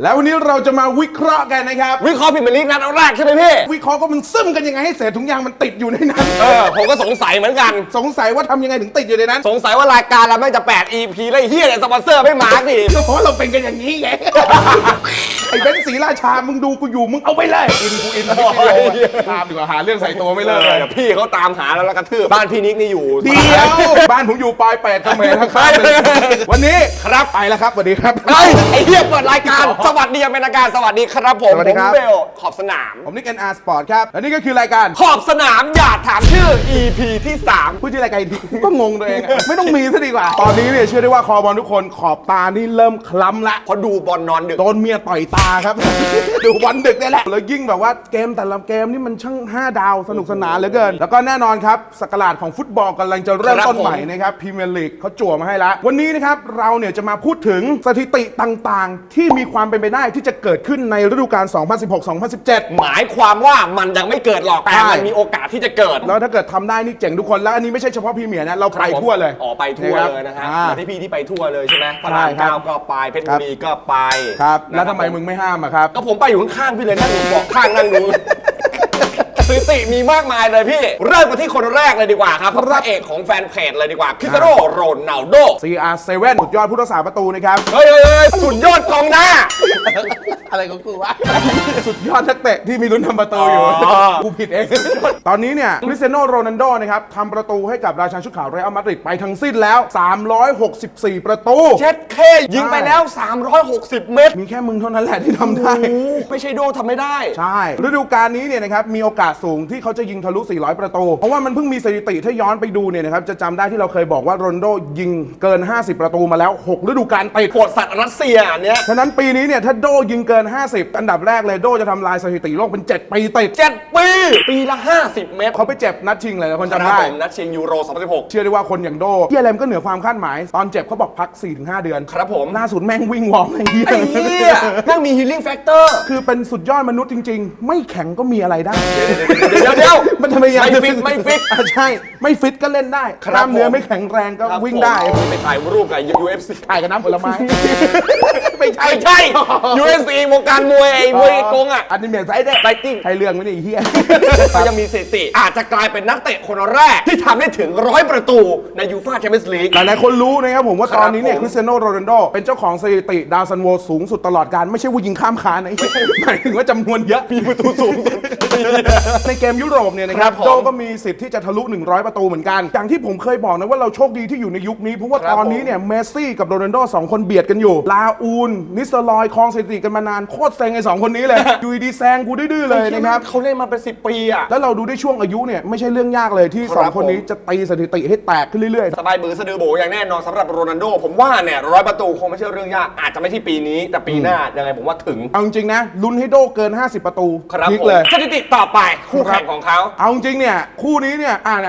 แล้ววันนี้เราจะมาวิเคราะห์กันนะครับ วิเคราะห์พรีเมียร์ลีกนัดแรกใช่ไหมพี่ วิเคราะห์ก็มันซึมกันยังไงให้เศษถุงยางมันติดอยู่ในนั้น เออ ผมก็สงสัยเหมือนกัน สงสัยว่าทำยังไงถึงติดอยู่ในนั้นสงสัยว่ารายการเราแม่งจะ 8 EP แล้วไอ้เฮียเนี่ยสปอนเซอร์ไม่มาสิก็เพราะเราเป็นกันอย่างนี้ไง ไอ้เบนซ์ศรีราชา มึงดูกูอยู่ มึงเอาไปเลย อินกูอินตามดีกว่าหาเรื่องใส่ตัวไม่เลิกเลยดี๋ยวพี่เขาตามหาแล้วแล้วกระทืบบ้านพี่นิกนี่อยู่ เดียวบ้านผมอยู่ปลอยแปดเขมรข้างๆเลยวันนี้ครับไปแล้วครับสวัสดีครับ เฮ้ยไอ้เฮียเปิดรายการสวัสดีอย่างเป็นทางการสวัสดีครับผมสวัสดีครับผมเบลขอบสนาม ผมนิกเอ็นอาร์สปอร์ตครับ และนี่ก็คือรายการขอบสนามอย่าถามชื่อ EP ที่ 3 พูดที่รายการอีกทีกูก็งงตัวเองอะไม่ต้องมีซะดีกว่า ตอนนี้เนี่ยเชื่อได้ว่าคอบอลทุกคนขอบตานี่เริ่มคล้ำละ เพราะดูบอลนอนดึก โดนเมียต่อยตาครับ ดูวันดึกนี่แหละ แล้วยิ่งแบบว่าเกมแต่ละเกมนี่มันช่าง 5 ดาวสนุกสนานเหลือเกิน แล้วก็แน่นอนครับสกราดของฟุตบอลกำลังจะเริ่มครับต้นใหม่ผมนะครับพรีเมียร์ลีกเขาจั่วมาให้แล้ววันนี้นะครับเราเนี่ยจะมาพูดถึงสถิติต่างๆ ที่มีความเป็นไปได้ที่จะเกิดขึ้นในฤดูกาล 2016-2017 หมายความว่ามันยังไม่เกิดหรอกแต่ใช่มันมีโอกาสที่จะเกิด แล้วถ้าเกิดทำได้นี่เจ๋งทุกคน แล้วอันนี้ไม่ใช่เฉพาะพรีเมียร์นะ เราไปทั่วเลยอ๋อไปทั่วเลยนะฮะอ่าเหมือนที่พี่ที่ไปทั่วเลยใช่ไหมพระใช่รามครับเก้าก็ไปเพชรครับุบรีก็ไปครับนะแล้วทำไมมึงไม่ห้ามอะครับ ก็ผมไปอยู่ข้างๆพี่เลยนั่งอยู่เบอกข้างนั่งดู สถิติมีมากมายเลยพี่ เริ่มกันที่คนแรกเลยดีกว่าครับพระเอกของแฟนเพจเลยดีกว่าคริสเตียโนโรนัลโด CR7 สุดยอดผู้รักษาประตูนะครับ เฮ้ยเฮ้ยเฮ้ยสุดยอดกองหน้า อะไรของกูวะ สุดยอดนักเตะที่มีลุ้นทำประตูอยู่ อ๋อ กูผิดเอง ตอนนี้เนี่ยคริสเตียโนโรนัลโดนะครับทำประตูให้กับราชาชุดขาวเรอัลมาดริดไปทั้งสิ้นแล้ว 364 ประตู เช็ดเคยิงไปแล้ว 360 เมตร มีแค่มึงเท่านั้นแหละที่ทำได้โอ้โหไม่ใช่โดทำไม่ได้ ใช่ ฤดูกาลนี้เนี่ยนะครับมีโอกาสสูงที่เขาจะยิงทะลุ 400 ประตู เพราะว่ามันเพิ่งมีสถิติถ้าย้อนไปดูเนี่ยนะครับจะจำได้ที่เราเคยบอกว่าโรนลโดยิงเกิน 50 ประตูมาแล้ว 6 ฤดูกาลติดโหดสัตว์รัสเซียอันเนี้ยฉะนั้นปีนี้เนี่ยถ้าโดยิงเกิน 50 อันดับแรกเลยโดจะทำลายสถิติโลกเป็น 7 ปีติดเจ็ดปี ปีละ 50 เมตรเขาไปเจ็บนัดชิงเลยนะคนคจำรับได้ ผมนัดชิงยูโร 2016 เชื่อได้ว่าคนอย่างโดที่อะไรมันก็เหนือความคาดหมาย ตอนเจ็บเขาบอกพัก 4-5 เดือนครับผมล่าสุดแม่งวิ่งวอร์มไอ้เหี้ยไอ้เหี้ยนั่งมีฮีลิ่งแฟกเตอร์คือเป็นสุดยอดมนุษย์จริง ๆ ไม่แข็งก็มีอะไรได้ เดี๋ยวเดี๋ยวมันทำไมยังไม่ฟิตไม่ฟิตอะใช่ ไม่ฟิตก็เล่นได้คกรับล้ามเนื้อผม ไม่แข็งแรงก็วิ่งได้ผมไปถ่ายรูปกับ UFC ถ่ายกับน้ำผลไม้ ไม่ใช่ ไม่ใช่ UFC วงการมวยไอ้มวยกงอะ อันนี้เมียไซด์ได้ไฟติ้งใช่เรื่องไม่ได้ไอ้เหี้ยก็ยังมีสถิติ อาจจะกลายเป็นนักเตะคนแรก ที่ทำได้ถึงร้อยประตูในยูฟ่าแชมเปี้ยนส์ลีก หลายๆคนรู้นะครับผมว่าครับตอนนี้เนี่ยผมคริสเตียโนโรนัลโดเป็นเจ้าของสถิติดาวซันโวสูงสุดตลอดการ ไม่ใช่ว่ายิงข้ามคานนะหมายถึงว่าจำนวนเยอะ มีประตูสูงสุดในเกมยุโรปเนี่ยนะคครัรับบผมโดก็มีสิทธิ์ที่จะทะลุ 100 ประตูเหมือนกัน อย่างที่ผมเคยบอกนะว่าเราโชคดีที่อยู่ในยุคนี้ เพราะว่าครับตอนนี้เนี่ยเมสซี่กับโรนัลโดสองคนเบียดกันอยู่ ลาอูน นิสเตอร์ลอยครองสถิติกันมานานโคตรเซ็งไอ้สองคนนี้เลย อยู่ดีๆแซงกูดื้อๆเลยนะครับ เขาเล่นมาเป็น10ปีอะ แล้วเราดูได้ช่วงอายุเนี่ยไม่ใช่เรื่องยากเลยที่ครับสองคนนี้ผมจะตีสถิติให้แตกขึ้นเรื่อยๆ สบายมือสะดือโบอย่างแน่นอนสำหรับโรนัลโด ผมว่าเนี่ยร้อยประตูคงไม่ใช่เรื่องยาก อาจจะไม่ที่ปีนี้ แต่ปีหน้ายังไงผมว่าถึงเอาจริงๆนะลุ้นให้โดเกิน 50 ประตูครับพลิกผมเลย สถิติต่อไปคู่แข่งของเขาเอาจริงเนี่ย คู่นี้เนี่ย อ่าไหน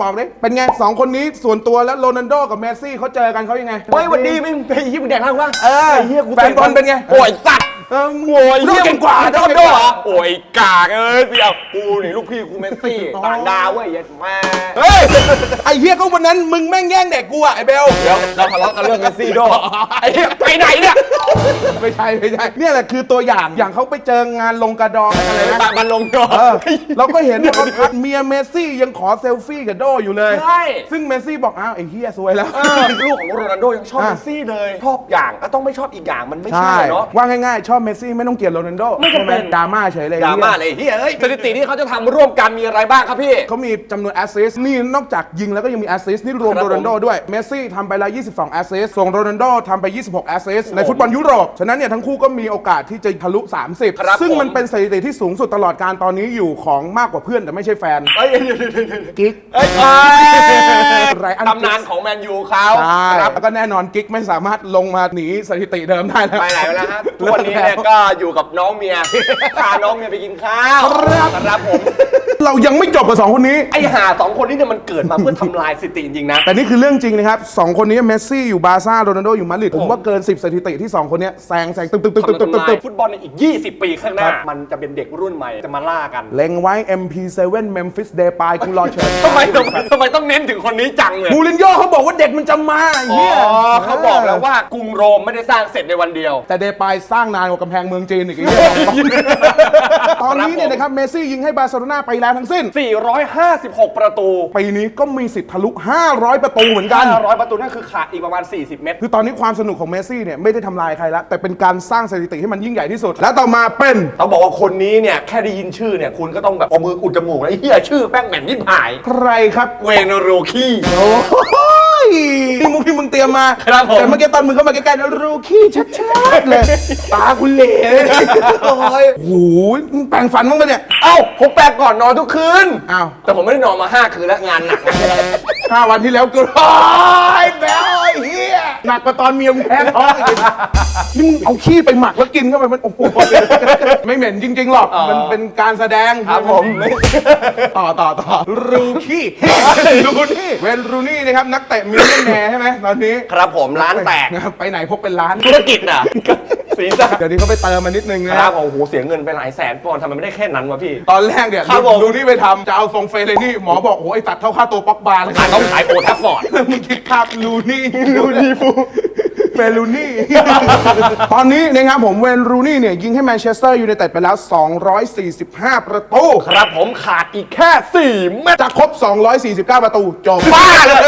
บอกดิเป็นไงสองคนนี้ส่วนตัวแล้วโรนัลโดกับเมสซี่เขาเจอกันเขายังไงเฮ้ยวันดีไม่ไปยี่มึงแดงล่างวะเออไอ้เหี้ยกูแฟนบอลเป็นไงโอ้ยสัตว์ เออโอ้ยโดเก่งกว่าโดโดนเก่งโดกว่าโอ้ยกากเอ้ยเดียวกูนี่ลูกพี่กูเมสซี่อ๋อต่างดาวเว้ยเหี้ยัดแม่เฮ้ยไอ้เหี้ยก็วันนั้นมึงแม่งแย่งเด็กกูอะไอ้เบลเดี๋ยวเราทะเลาะกันเรื่องเมสซี่โดไอ้เหี้ยไปไหนเนี่ยไม่ใช่ไม่ใช่เนี่ยแหละคือตัวอย่างอย่างเขาไปเจองานลงกระดองอะไรนะบาบันลงโดเออเราก็เห็นว่าเขาทักเมียเมสซี่ยังขอเซลฟี่กับโดอยู่เลย ใช่ ซึ่งเมสซี่บอกอ้าวไอ้เหี้ยซวยแล้วเออลูกของโรนัลโดยังชอบอะเมสซี่เลยชอบอย่างก็ต้องไม่ชอบอีกอย่างมันไม่ใช่ใช่เนาะว่าง่ายๆชอบเมสซี่ไม่ต้องเกลียดโรนัลโดไม่จำเป็น ใช่หดราม่าเฉยเลยดราม่าเลยเฮ้ยเอ้ยสถิติที่เขาจะทำร่วมกันมีอะไรบ้างครับพี่ เขามีจำนวนแอสซิสต์นี่นอกจากยิงแล้วก็ยังมีแอสซิสต์นี่รวมครับโรนัลโดด้วยเมสซี่ทำไปแล้ว22แอสซิสต์ส่งโรนัลโดทำไป 26แอสซิสต์ในฟุตบอลยุโรปฉะนั้นเนี่ยทั้งคู่ก็มีโอกาสที่จะทะลุ ครับ30 ซึ่งผม มันเป็นสถิติที่สูงสุดตลอดการตอนนี้อยู่ของมากกว่าเพื่อนแต่ไม่ใช่แฟนเอ้ยเดี๋ยวเดี๋ยวเดี๋ยวเดี๋ยวกิ๊ก เอ้ยเอ้ยไรอัน ตำนานของแมนยูเขาใช่ครับแล้วก็แน่นอนกิ๊กไม่สามารถลงมาหนีสถิติเดิมได้แล้ว ไปไหนแล้วฮะทุกวันนี้เนี่ยก็อยู่กับน้องเมียพาน้องเมียไปกินข้าวครับครับผมเรายังไม่จบกับสองคนนี้ ไอ้ห่าสองคนนี้เนี่ยมันเกิดมาเพื่อทำลายสถิติจริงๆนะ แต่นี่คือเรื่องจริงนะครับสองคนนี้เมสซี่อยู่บาร์ซ่าโรนัลโดอยู่มาดริดผมว่าเกิน 10 สถิติที่2คนเนี้ยแซงแซงตึ๊บตึ๊บตึ๊บตึ๊บตึ๊บทำลายตึ๊บฟุตบอลในอีก 20 ปีข้างหน้า มันจะเป็นเด็กรุ่นใหม่จะมาล่ากัน เล็งไว้ MP7 Memphis Depay กูรอเชิญทำไมทำไมทำไมต้องเน้นถึงคนนี้จังเลยมูรินโญ่เขาบอกว่าเด็กมันจะมาไอ้อ๋เหี้ยอเขาบอกแล้วว่ากรุงโรมไม่ได้สร้างเสร็จในวันเดียว แต่เดปายสร้างนานกว่ากำแพงเมืองจีนอีกไอ้เหี้ยตอนนี้เนี่ยนะครับเมสซี่ยิงให้บาร์เซโลนาไปแล้วทั้งสิ้น 456 ประตูปีนี้ก็มีสิทธิ์ทะลุ 500 ประตูเหมือนกัน 500 ประตูนั่นคือขาดอีกประมาณ 40 เมตร คือตอนนี้ความสนุกของเมสซี่เนี่ยไม่ได้ทำลายใครแล้วแต่เป็นการสร้างสถิติให้มันยิ่งใหญ่ที่สุด และต่อมาเป็น ต้องบอกว่าคนนี้เนี่ย แค่ได้ยินชื่อเนี่ย คุณก็ต้องแบบเอามืออุดจมูกแล้วไอ้เหี้ยชื่อแป้งแหม่มยิ่หาย ใครครับ เวนโรคี้โอ้ย นี่มุกที่มึงเตรียมมาครับผม แต่เมื่อกี้ตอนมึงเข้ามาใกล้ๆรูขี้ชัดๆเลย ตาคุณเหล่เลยโอ้ยโอ้โหมึงแปลงฟันมั้างปะเนี่ยเอ้าผมแปลกก่อนนอนทุกคืน อ้าวแต่ผมไม่ได้นอนมา5คืนแล้วงานหนัก ห้าวันที่แล้วกูโอ้ยแบลไอ้ เฮียหนักกว่าตอนเมียมึงแพ้ท้องอีกนี่มึงเอาขี้ไปหมักแล้วกินเข้าไปมันโอ้โหไม่เหม็นจริง ๆ หรอก มันเป็นการแสดงครับผม ต่อต่อต่อรูขี้รูนี่เวนรูนี่นะครับนักเตะมิลเลนแนร์ใช่ไหมตอนนี้ ครับผมร้านแตกนะครับไปไหนพกเป็นล้านธุรกิจอะ สีสันเดี๋ยวนี้เขาไปเติมมานิดนึงคนะรับโอ้โหเสียเงินไปหลายแสนปอนด์ทำไมไม่ได้แค่นั้นวะพี่ ตอนแรกเนี่ยครับผมรูนี่ไปทำจะเอาทรงเฟรเลนี่หมอบอกโอ้ยตัดเท่าค่าตัวป๊อกบาร์เลยขายต้องขายโอทัฟฟอร์ด มึงคิดภาพลูนี่ลูนี่ฟู เฟลูนี่ ตอนนี้นะครับผมเวนรูนี่เนี่ยยิงให้แมนเชสเตอร์ยูไนเต็ดไปแล้ว 245 ประตู ครับผมขาดอีกแค่ 4 เมตรจะครบ 249 ประตูจบ บ้าเลย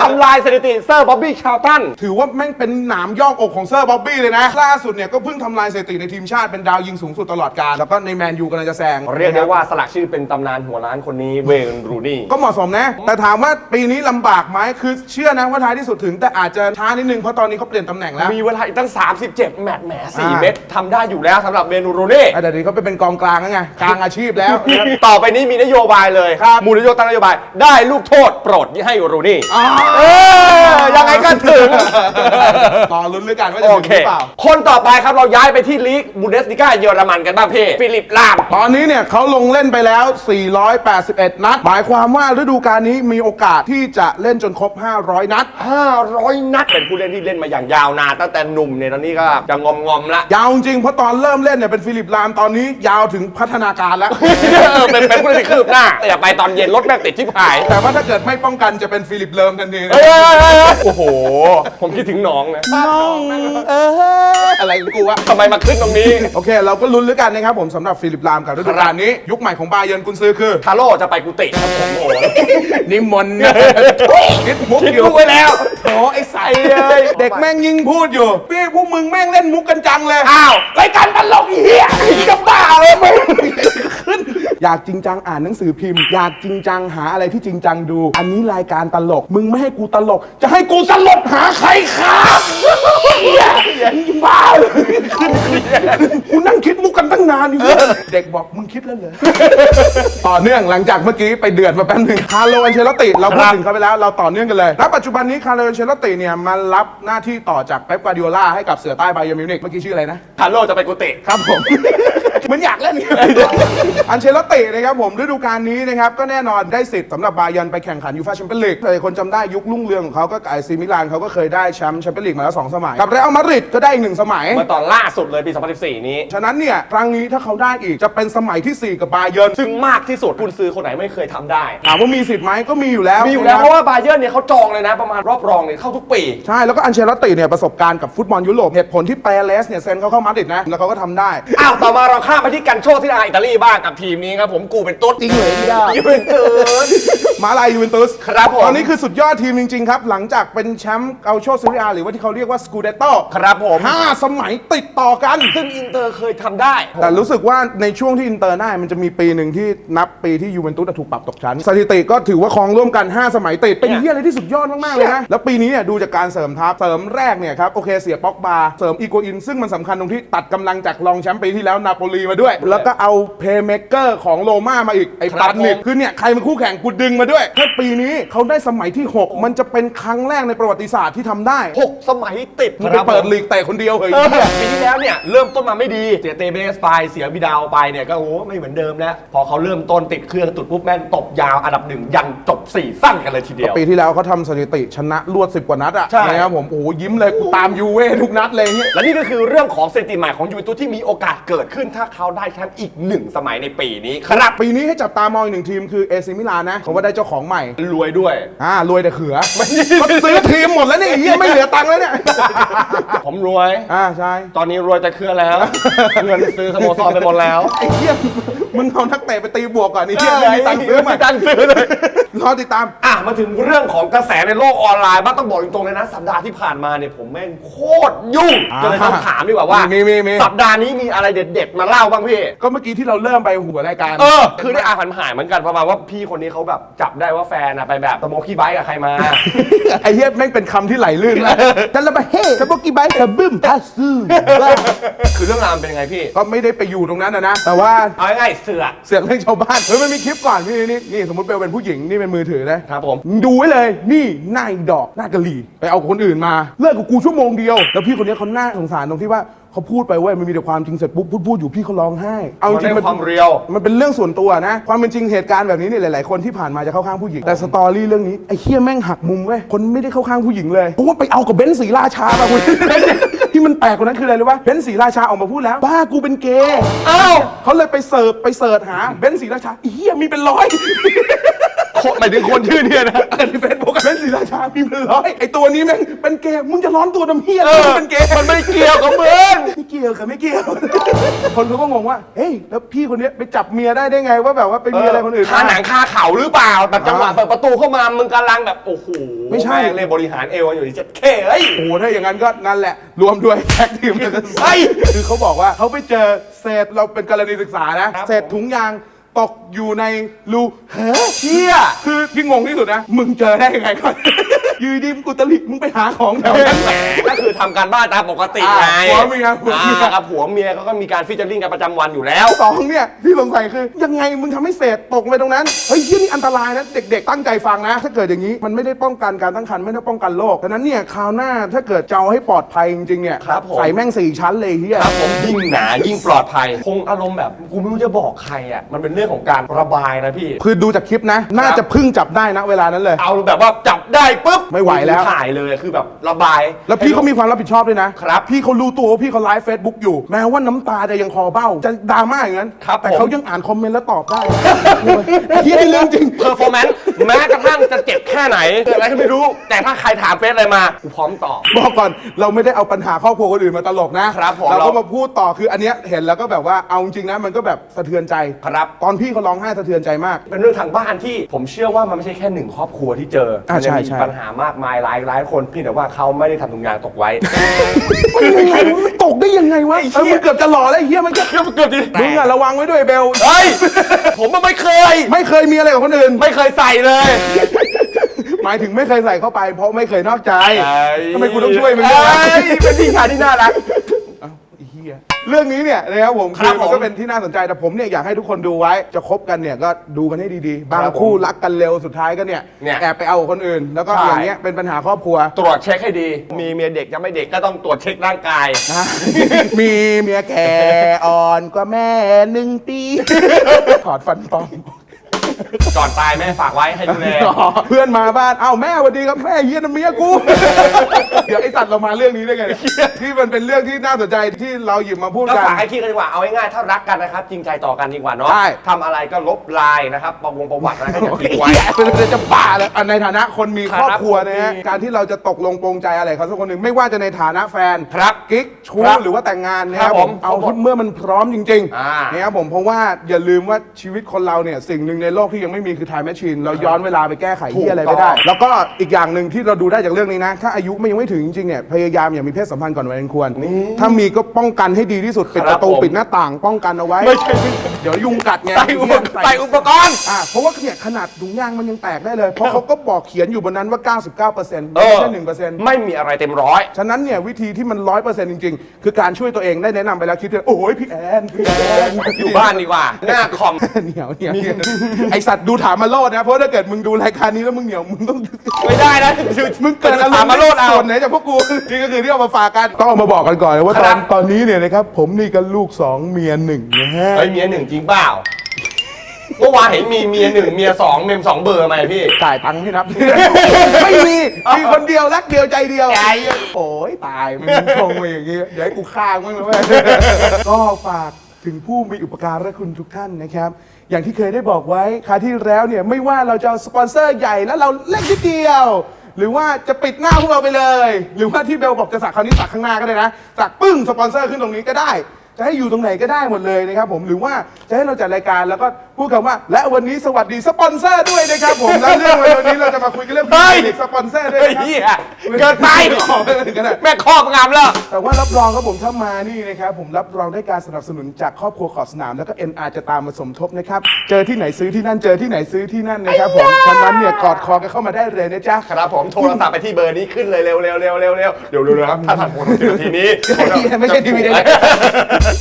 ทำลายสถิติเซอร์บ๊อบบี้ชาวตัน ถือว่าแม่งเป็นหนามย่องอกของเซอร์บ๊อบบี้เลยนะ ล่าสุดเนี่ยก็เพิ่งทำลายสถิติในทีมชาติเป็นดาวยิงสูงสุดตลอดกาลแล้วก็ในแมนยูกำลังจะแซงเรียกได้ว่าสลักชื่อเป็นตำนานหัวล้านคนนี้เวนรูนี่ก็เหมาะสมนะ แต่ถามว่าปีนี้ลำบากไหมคือเชื่อนะว่าท้ายที่สุดถึง แต่อาจจะช้านิดนึงเพราะตอนนี้เขาเปลี่ยนตำแหน่งแล้วมีเวลาอีกตั้ง 37 แมตช์แหมอ่า4เมตรทำได้อยู่แล้วสำหรับเวนรูนี่อะเดี๋ยวนี้เขาไปเป็นกองกลางแล้วไงกลางอาชีพแล้ว ต่อไปนี้มีนโยบายเลยครับมูลนิธิตั้งนโยบาย ได้ลูกโทษโปรดให้รูนี่อ๋อเออยังไงก็ถึง รอลุ้นด้วยกันว่าจะโอถึงเค หรือเปล่า คนต่อไปครับเราย้ายไปที่ลีกบูเดสลิก้าเยอรมันกันบ้างพี่ ฟิลิปลาม ตอนนี้เนี่ยเขาลงเล่นไปแล้ว 481 นัด หมายความว่าฤดูกาลนี้มีโอกาสที่จะเล่นจนครบ 500 นัด 500 นัดเป็นผู้เล่นที่เล่นมาอย่างยาวนานตั้งแต่หนุ่มเนี่ยตอนนี้ก็จะงอมงอมๆละยาวจริงเพราะตอนเริ่มเล่นเนี่ยเป็นฟิลิปลามตอนนี้ยาวถึงพัฒนาการแล้ว เออเป็นเป็นผู้เล่นที่คืบหน้าแต่อย่าไปตอนเย็นรถแม่งติดชิบหาย แต่ว่าถ้าเกิดไม่ป้องกันจะเป็นฟิลิปเลิมทันทีนะเอ้ยโอ้โห ผมคิดถึงน้องนะน้องเอออะไรของกูวะทำไมมาขึ้นตรงนี้ โอเค เราก็ลุ้นแล้วกันนะครับผมสำหรับฟิลิปลามกับฤดูกาลนี้ ยุคใหม่ของบาเยิร์นกุนซือคือ ทาโร่จะไปกุฏิครับผมโอ้โหนิมนต์คิดมุกคิดอยู่ลูกไว้แล้วโถไอ้ใสเลย เด็กแม่งยิงพูดอยู่พี่พวกมึงแม่งเล่นมุกกันจังเลยอ้าวรายการตลกอีเหี้ยจะบ้าเลยมึงอยากจริงจังอ่านหนังสือพิมพ์ อยากจริงจังหาอะไรที่จริงจังดู อันนี้รายการตลก มึงไม่ให้กูตลก จะให้กูสลดหาใครครับ เฮียบ้าเลยกูนั่งคิดมุกกันตั้งนานนี่เด็กบอกมึงคิดแล้วเหรอต่อเนื่องหลังจากเมื่อกี้ไปเดือดมาแป๊บหนึงคาร์โลอันเชลติ เราพูดถึงเขาไปแล้วเราต่อเนื่องกันเลยณปัจจุบันนี้คาร์โลอันเชลติเนี่ยมารับหน้าที่ต่อจากเป๊ปกวาร์ดิโอลาให้กับเสือใต้ไบเยอร์มิวนิกเมื่อกี้ชื่ออะไรนะทาโร่จะไปกุฏิครับผมเหมือนอยากเล่น อันเชลตินะครับผมฤดูกาลนี้นะครับก็แน่นอนได้สิทธิ์สำหรับบายันไปแข่งขันยูฟ่าแชมเปี้ยนลีกหลายคนจำได้ยุครุ่งเรืองของเขาก็ไอซีมิลานเขาก็เคยได้แชมป์แชมเปี้ยนลีกมาแล้ว2สมัย กับเรอัลมาดริดก็ได้อีกหนึ่งสมัยเมื่อตอนล่าสุดเลยปี 2014 นี้ ฉะนั้นเนี่ยครั้งนี้ถ้าเขาได้อีกจะเป็นสมัยทีสี่4 กับบาเยิร์นซึ่งมากที่สุดคุณซื้อคนไหนไม่เคยทำได้ ถามว่ามีสิทธิ์ไหมก็มีอยู่แล้วมีอยู่แล้วนคเพบราะว่าบาเยิร์นเนี่ยเขาจองเลยนะ ประมาณรอบรองเนี่ยเข้าทุกปี ใช่แล้วก็อันเชลติเนี่ยประสบการณ์กับฟุตบอลยุโรปเหตุผลที่เปเรสเนี่ยเซ็นเขาเข้ามาดริดนะแล้วเขาก็ทำได้ อ้าว ต่อมาเราข้ามไปที่กันโชคที่อาอิตาลีบ้างกับทีมนี้ครับผมกูเป็นตุ๊ดจริงเหรอพี่ดา ยูเวนตุส มาลายยูเวนตุสครับผมตอนนี้คือสุดยอดทีมจริง ๆ ครับ หลังจากเป็นแชมป์เกาโชซีเรียหรือว่าที่เขาเรียกว่าสกูเดโตครับผม ห้าสมัยติดต่อกัน ซึ่งอินเตอร์เคยทำได้แต่รู้สึกว่าในช่วงที่อินเตอร์ได้มันจะมีปีหนึ่งที่นับปีที่ยูเวนตุสถูกปรับตกชั้น สถิติก็ถือว่าครองร่วมกัน 5 สมัยติด เป็นเนี่ยเยี่ยอะไรที่สุดยอดมาก ๆ เลยนะ แล้วปีนี้เนี่ยดูจากการเสริมทัพ เสริมแรกเนี่ยครับ โอเคเสียป็อกบา เสริมอีโกอิน ซึ่งมันสำคัญตรงที่ตัดกำลังจากรองแชมป์ปีที่แล้วนาโปลีมาด้วย แล้วก็เอาเพย์เมเกอร์ของโรม่ามาอีกไอ้ครับปันนิดผมคือเนี่ยใครเป็นคู่แข่งกูดึงมาด้วยแค่ปีนี้เขาได้สมัยที่ 6 มันจะเป็นครั้งแรกในประวัติศาสตร์ที่ทำได้6สมัยติดมึงไปเปิดลีกเตะคนเดียวเฮ้ยเออปีที่แล้วเนี่ยเริ่มต้นมาไม่ดี เสียเตเบสไปเสียบิดาวไปเนี่ยก็โอ้โหไม่เหมือนเดิมแล้ว พอเขาเริ่มต้นติดเครื่องตุดปุ๊บแม่งตบยาวอันดับหนึ่งยันจบสี่สั้นกันเลยทีเดียว ปีที่แล้วเขาทำสถิติชนะรวด 10 กว่านัดอะใช่ นะครับผมโอ้โหยิ้มเลยกูตามยูเว่ทุกนัดเลยเนี่ย และนี่ก็คือเรื่องของสถิติใหม่ของยูเวนตุสที่มีโอกาสเกิดขึ้นถ้าเขาได้แชมป์อีกหนึ่งสมัยในปีนี้ครับปีนี้ให้จับตามองอีกหนึ่งทีมคือเอซิมิลานนะเขาว่าได้เจ้าของใหม่รวยด้วย อ่ารวยแต่เขือก็ซื้อทีมหมดแล้วเนี่ยไอ้เหี้ยไม่เหลือตังค์แล้วเนี่ยผมรวย อ่าใช่ตอนนี้รวยจะเคลื่อนแล้ว เงินซื้อสโมสรไปหมดแล้วไอ้เหี้ยมึงเอานักเตะไปตีบวกก่อนไอ้เหี้ยไม่มีตังค์ซื้อไม่มามีตังค์ซื้อเลย รอติดตาม อะมาถึงเรื่องของกระแสในโลกออนไลน์บ้างต้องบอกตรงๆเลยนะ สัปดาห์ที่ผ่านมาเนี่ยผมแม่งโคตรยุ่งอ่าก็เลยต้องถามดีกว่าว่ามีมีมี สัปดาห์นี้มีอะไรเด็ดๆมาเล่าบ้างพี่ก็เมื่อกี้ที่เราเริ่มไปหัวรายการเออคือได้อ่านผ่านหายเหมือนกันประมาณว่าพี่คนนี้เขาแบบจับได้ว่าแฟนอะไปแบบสโมกี้ไบค์กับใครมา ไอ้เหี้ยแม่งเป็นคำที่ไหลลื่นนะแต่ละมาเฮ้สปอกี้ไบค์กับบึ้มพาซูคือเรื่องราวมันเป็นยังไงพี่ก็ไม่ได้ไปอยู่ตรงนั้นนะนะแต่ว่าเอาง่ายๆเสือก เสียงเรื่องชาวบ้านเฮ้ยมันมีคลิปก่อนนี่นี่นี่สมมติเบลเป็นผู้หญิงนี่เป็นมือถือนะครับผมงดูไว้เลยนี่หน้าอีดอกหน้ากะหรี่ไปเอาคนอื่นมาเลิกกับกูชั่วโมงเดียว แล้วพี่คนนี้เขาหน้าสงสารตรงที่ว่าเขาพูดไปเว้ยมันมีแต่ความจริงเสร็จปุ๊บพูดพูดอยู่พี่เขาร้องไห้เอาจริงมันได้ความเรียว มันเป็นเรื่องส่วนตัวนะ ความเป็นจริงเหตุการณ์แบบนี้เนี่ยหลาย ๆ คนที่ผ่านมาจะเข้าข้างผู้หญิงแต่สตอรี่เรื่องนี้ไอ้เคี้ยแม่งหักมุมเว้ยคนไม่ได้เข้าข้างผู้หญิงเลยเพราะว่าไปเอากับเบนซ์สีราชามาคุณที่มันแปลกกว่านั้นคืออะไรรู้ป่ะเบนซ์สีราชาออกมาพูดแล้วบ้ากูเป็นเกย์อ้าวเขาเลยไปเสิร์ฟไปเสิร์ชหาเบนซ์ศรีราชาเฮียมีเป็นร้อย หมายถึงคนชื่อเนี่ยนะ ในเฟซบุ๊กเบนซ์ศรีราชามีเป็นร้อยไอตัวนี้แม่งเป็นเกย์มึงจะร้อนตัวดำเฮียเออมึงเป็นเกย์มันไม่เกี่ยวกับมึงไม่เกี่ยวกับไม่เกี่ยว คนเขาก็งงว่าเฮ้ยแล้วพี่คนเนี้ยไปจับเมียได้ได้ไงว่าแบบว่าไปมีอะไรคนอื่นคาหนังคาเข่าหรือเปล่าแบบจังหวะอ่าเปิดประตูเข้ามามึงกำลังแบบโอ้โหไม่ใช่แงเลยบริหารเอวอยู่ที่เจ็ดเคเฮ้ย โอ้โหถ้าอย่างนั้นก็นั่นแหละ รวมด้วยแท็กทีมกันเฮ้ยคือเขาบอกว่าเขาไปเจอเศษเราเป็นกรณีศึกษานะครับ เศษถุงยาง ตกอยู่ในรูเฮ้ยเชี่ยคือพี่งงที่สุดนะ มึงเจอได้ยังไงก่อน อยืดีมึงกุตลิมึงไปหาของแถวนั้นแหมก็คือทำการบ้านตามปกติอ่าไงผัวเมียผัวเมียอ่ากับผัวเมียเขาก็มีการฟิชเจอริงกันประจำวันอยู่แล้ว สองเนี่ยที่สงสัยคือ ยังไงมึงทำให้เศษตกลงไปตรงนั้นเฮ้ยที่นี่อันตรายนะ เด็กๆตั้งใจฟังนะ ถ้าเกิดอย่างนี้มันไม่ได้ป้องกันการตั้งครรภ์ไม่ได้ป้องกันโรคดังนั้นเนี่ยคราวหน้าถ้าเกิดจะเอาให้ปลอดภัยจริงๆเนี่ยครับผม ใส่แม่งสี่ชั้นเลยเฮีย ครับผมยิ่งหนายิ่งปลอดภัย คงอารมณ์แบบกูไม่รู้จะบอกใครอะมันเป็นเรื่องของการระบายนะพี่ คือดูจากคลิปนะ น่าจะเพึ่งจับได้นะเวลานั้นเลย เอาแบบว่าจับได้ปุ๊บไม่ไหวแล้ว ถ่ายเลยคือแบบระบาย แล้วพี่เขามีความรับผิดชอบด้วยนะครับ พี่เขารู้ตัวว่าพี่เขาไลฟ์เฟซบุ๊กอยู่ แม้ว่าน้ำตาจะยังคอเบ้า จะดราม่าอย่างนั้น ครับแต่ผม เขายังอ่านคอมเมนต์แล้วตอบได้ เฮียเรื่องจริง เพอร์ฟอร์แมนซ์แม้กระทั่งจะเจ็บแค่ไหนเกิดอะไรก็ไม่รู้ แต่ถ้าใครถามเฟซอะไรมากูพร้อมตอบ บอกก่อนเราไม่ได้เอาปัญหาครอบครัวคนอื่นมาตลกนะครับผมเราก็เรามาพูดต่อคืออันเนี้ยเห็นแล้วก็แบบว่าเอาจริงๆนะมันก็แบบสะเทือนใจครับ ตอนพี่เขาร้องไห้สะเทือนใจมาก เป็นเรื่องทางบ้านที่ผมเชื่อว่ามันไม่ใช่แค่หนึ่งครอบครัวที่เจออ่ามันจะใช่มีใช่ปัญหามากมายหลายหลายคนเพียงแต่ว่าเขาไม่ได้ทำถุงยางตกไว้ มันยังไงวะมันตกได้ยังไงวะไอ้เอเหี้อยมันเกือบจะหล่อแล้วไอ้เฮียมันก็เกือบเกือบดิมึงอะระวังไว้ด้วยเบล เฮ้ย ผมมันไม่เคย ไม่เคยมีอะไรกับคนอื่น ไม่เคยใส่เลย หมายถึงไม่เคยใส่เข้าไป เพราะไม่เคยนอกใจทำไมกูต้องช่วยมึงเด้วยวะอ้ยเป็นพี่ชายที่น่ารักไอ้ เหี้ยเรื่องนี้เนี่ยนะครับผมครับคือมันผมก็เป็นที่น่าสนใจแต่ผมเนี่ยอยากให้ทุกคนดูไว้ จะคบกันเนี่ยก็ดูกันให้ดีๆ บางครับผมคู่รักกันเร็วสุดท้ายก็เนี่ยเนี่ยแอบไปเอากับคนอื่น แล้วก็ใช่ อย่างเงี้ยเป็นปัญหาครอบครัว ตรวจเช็คให้ดี มีเมียเด็กยังไม่เด็กก็ต้องตรวจเช็คร่างกายนะมีเมียแก่อ่อนกว่าแม่หนึ่งปี ถอดฟันปลอม ก่อนตายแม่ฝากไว้ให้ดูแล เพื่อนมาบ้าน เอ้าแม่สวัสดีครับแม่เฮียนะเมียกู เดี๋ยวไอ้สัตว์เรามาเรื่องนี้ได้ไงเนี่ยที่มันเป็นเรื่องที่น่าสนใจที่เราหยิบมาพูดก็กัน ฝากให้คิดกันดีกว่า เอาง่ายๆ ถ้ารักกันนะครับ จริงใจต่อกันดีกว่าเนาะใช่ ทำอะไรก็ลบไลน์นะครับ ประวงประวัติอะไรก็อย่าโอ้ยทิ้งไว้เหี้ยเป็นจะบ้าแล้วอะในฐานะคนมีคครับรอบครัวนะฮะผมการที่เราจะตกลงปรงใจอะไรเขาสักคนหนึ่งไม่ว่าจะในฐานะแฟนครับกิ๊กชู้ครับหรือว่าแต่งงานนะคครัรับบผผมมเอาที่เมื่อมันพร้อมจริงอ่าๆนะครับผมเพราะว่าอย่าลืมว่าชีวิตคนเราเนี่ยสิ่งหนึ่งในโลกที่ยังไม่มีคือไทม์แมชชีนเราย้อนเวลาไปแก้ไขที่อะไรไม่ได้ถูกต้องแล้วก็อีกอย่างหนึ่งที่เราดูได้จากเรื่องนี้นะ ถ้าอายุไม่ยังไม่ถึงจริงๆเนี่ยพยายามอย่ามีเพศสัมพันธ์ก่อนวัยอันควร ถ้ามีก็ป้องกันให้ดีที่สุดปิดคปรับระตูผมปิดหน้าต่างป้องกันเอาไว้ไม่ใช่ไม่ใช่เดี๋ยวยุงกัดไงใส่อุปกรณ์ใส่อุปกรณ์อ่าเพราะว่าเนี่ยขนาดถุงยางมันยังแตกได้เลย เพราะเขาก็บอกเขียนอยู่บนนั้นว่า 99%ไม่เออใช่หนึ่งเปอร์เซ็นต์ไม่มีอะไรเต็มร้อยฉะนั้นเนี่ยวิธีที่มันร้อยเปอร์เซ็นต์จริงๆ คือการช่วยตัวเองได้แนะนำไปแล้วคิดเลยโอ้ยพี่แอนพี่แอนอยู่บ้านดีกว่าหน้าคอมเหนียวเหนียวเหนียวไอสัตว์ดูถามมาโลดนะ เพราะถ้าเกิดมึงดูรายการนี้แล้วมึงเหนียวมึงต้องไม่ได้นะมึงเกิดอารถามมณ์มาโลดเอาส่วนไหนจากพวกกูนี่ก็คือที่เอามาฝากกันต้องเอามาบอกกันก่อนเลยว่าตคอรันบตอนนี้เนี่ยนะครับผมนี่ก็ลูกสองเมียหนึ่งนะฮะเฮ้ยเมียหนึ่งจริงเปล่าเมื่อวานเห็นมีเมียหนึ่งเมียสองเมมสองเบอร์ไหมพี่จ่ายตังค์ให้นับ ไม่มีมีคนเดียวรักเดียวใจเดียวใจโอ้ยตายมึงชงมาอย่างงี้เดี๋ยวให้กูฆ่ามึงเลยเว้ยก็ฝากถึงผู้มีอุปการะคุณทุกท่านนะครับ อย่างที่เคยได้บอกไว้คราวที่แล้วเนี่ยไม่ว่าเราจะสปอนเซอร์ใหญ่แล้วเราเล็กนิดเดียว หรือว่าจะปิดหน้าพวกเราไปเลย หรือว่าที่เบลบอกจะสักคราวนี้สักข้างหน้าก็ได้นะสักปึ้งสปอนเซอร์ขึ้นตรงนี้ก็ได้ จะให้อยู่ตรงไหนก็ได้หมดเลยนะครับผมหรือว่าจะให้เราจัดรายการแล้วก็ พูดคำว่า และวันนี้สวัสดีสปอนเซอร์ด้วยนะครับผมแล้วเรื่องวันนี้เราจะมาคุยกันเรื่องเฮ้ย สปอนเซอร์ด้วยเฮ้ยนะเหี้ยครับเกินไปขอไปเลยกันนะแม่ครอบงามแล้ว แต่ว่ารับรองครับผมถ้ามานี่นะครับผมรับรองได้การสนับสนุนจากครอบครัวขอบสนาม แล้วก็ NR จะตามมาสมทบนะครับ เจอที่ไหนซื้อที่นั่นเจอที่ไหนซื้อที่นั่นนะครับผมฉะนั้นเนี่ยกอดคอกันเข้ามาได้เลยนะจ๊ะครับผมโทรศัพท์ไปที่เบอร์นี้ขึ้นเลยเร็วเร็วเร็วเร็วเร็วเดี๋ยวเร็วเร็วครับถ้าทันคนถึงทีนี้ไม่ใช่ทีวีเด็ก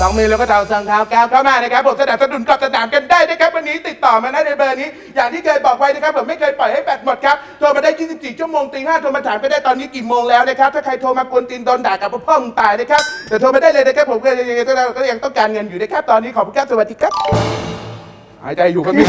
สองมือแล้วก็เท้าสองเท้าก้าวเข้ามานะครับผมสนับสนุนกับสนามกันได้นะครับวันนี้ติดต่อมาได้ในเบอร์นี้ อย่างที่เคยบอกไว้นะครับผมไม่เคยปล่อยให้แบตหมดครับโทรมาได้ 24 ชั่วโมงตีห้าโทรมาถามก็ได้ตอนนี้กี่โมงแล้วนะครับถ้าใครโทรมากวนตีนโดนด่ากับพ่อมึงตายนะครับแต่โทรมาได้เลยนะครับผมก็ยังก็ยังต้องการเงินอยู่นะครับตอนนี้ขอบคุณครับสวัสดีครับายใจอยู่ครับพี่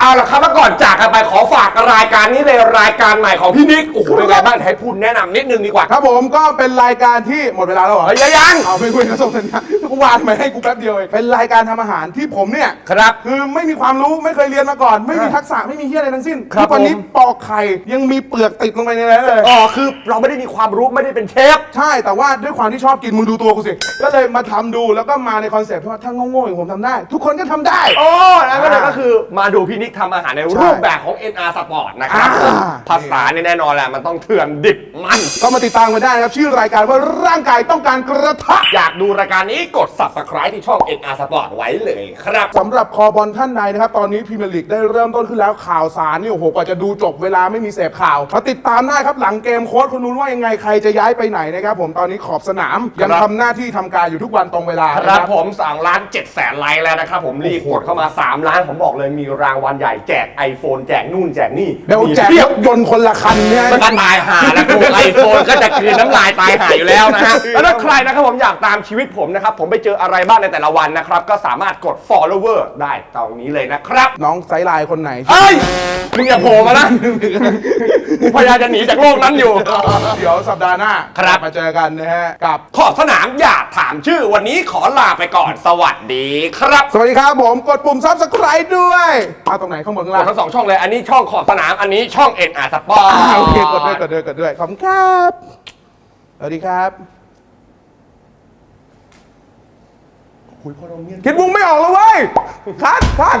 เอาละครับแล้วก่อนจากกันไปขอฝากรายการนี้เลยรายการใหม่ของพี่นิกโอ้โหเป็นไงบ้างให้พูดแนะนำนิดนึงดีกว่าครับผมก็เป็นรายการที่หมดเวลาแล้วเหรอ เฮ้ยยัง เอาไม่คุยกับส่งสัญญาณกูวานมาให้กูแป๊บเดียวเองเป็นรายการทำอาหารที่ผมเนี่ยครับ คือไม่มีความรู้ไม่เคยเรียนมาก่อน ไม่มีทักษะไม่มีเฮียอะไรทั้งสิ้นครับทุกวันนี้ผม ปอกไข่ยังมีเปลือกติดลงไปในนั้นเลย อ๋อคือเราไม่ได้มีความรู้ไม่ได้เป็นเชฟ ใช่แต่ว่าด้วยความที่ชอบกินมึงดูตัวกูสิ ก็เลยมาทำดูแล้วก็มาในคอนเซ็ปต์ที่ว่าถ้าโง่ๆอย่างผมทำได้ ทุกคนก็ทำได้ โอ้แล้วก็เลยก็คือมาดูพี่นิกทำอาหารในรูปแบบของ NR Sport นะครับอ่า ภาษาเนี่ยแน่นอนแหละมันต้องเถื่อนดิบมัน ก็มาติดตามกันได้นะครับ ชื่อรายการว่าร่างกายต้องการกระทะ อยากดูรายการนี้กด subscribe ที่ช่อง NR Sport ไว้เลยครับ สำหรับคอบอลท่านใดนะครับ ตอนนี้พรีเมียร์ลีกได้เริ่มต้นขึ้นแล้วข่าวสารนี่โอ้โหกว่าจะดูจบเวลาไม่มีเสพข่าวมาติดตามได้ครับหลังเกมโค้ชคนนู้นว่ายังไงใครจะย้ายไปไหนนะครับผมตอนนี้ขอบสนาม ยังครับ ทำหน้าที่ทำการอยู่ทุกวันตรงเวลาคนะรับผม2ล้าน7แสนไลค์แล้วนะครับผมรีบกดเข้ามา 3 ล้านผมบอกเลยมีรางวัลใหญ่แจก iPhone แจกนู่นแจกนี่เดี๋ยวแจกมีรเพียบถยนต์คนละคันเนี่ยมันก็ตายหาแล้วกูไอโฟนก็จะคืนน้ำลายตายหาอยู่แล้วนะฮะแล้วถ้าใครนะครับผมอยากตามชีวิตผมนะครับผมไปเจออะไรบ้างในแต่ละวันนะครับก็สามารถกด follower ได้ตรงนี้เลยนะครับน้องไซไลน์คนไหนเฮ้ยมึงอย่าโผล่มานะกูพยายามจะหนีจากโลกนั้นอยู่ เดี๋ยวสัปดาห์หน้าครับ มาเจอกันนะฮะกับ ขอบสนามอยากถามชื่อวันนี้ขอลาไปก่อนสวัสดีครับ สวัสดีครับผมกดปุ่มซับสไคร b e ด้วยเอาตรงไหนข้างบนข้างกล่าดงทั้งสองช่องเลย อันนี้ช่องขอบสนาม อันนี้ช่อง NR Sport อ่าโอเคกดด้วยกดด้วยกดด้วยขอบคุณครับสวัสดีครับคิดมุงไม่ออกแล้วเว้ยคัดคัด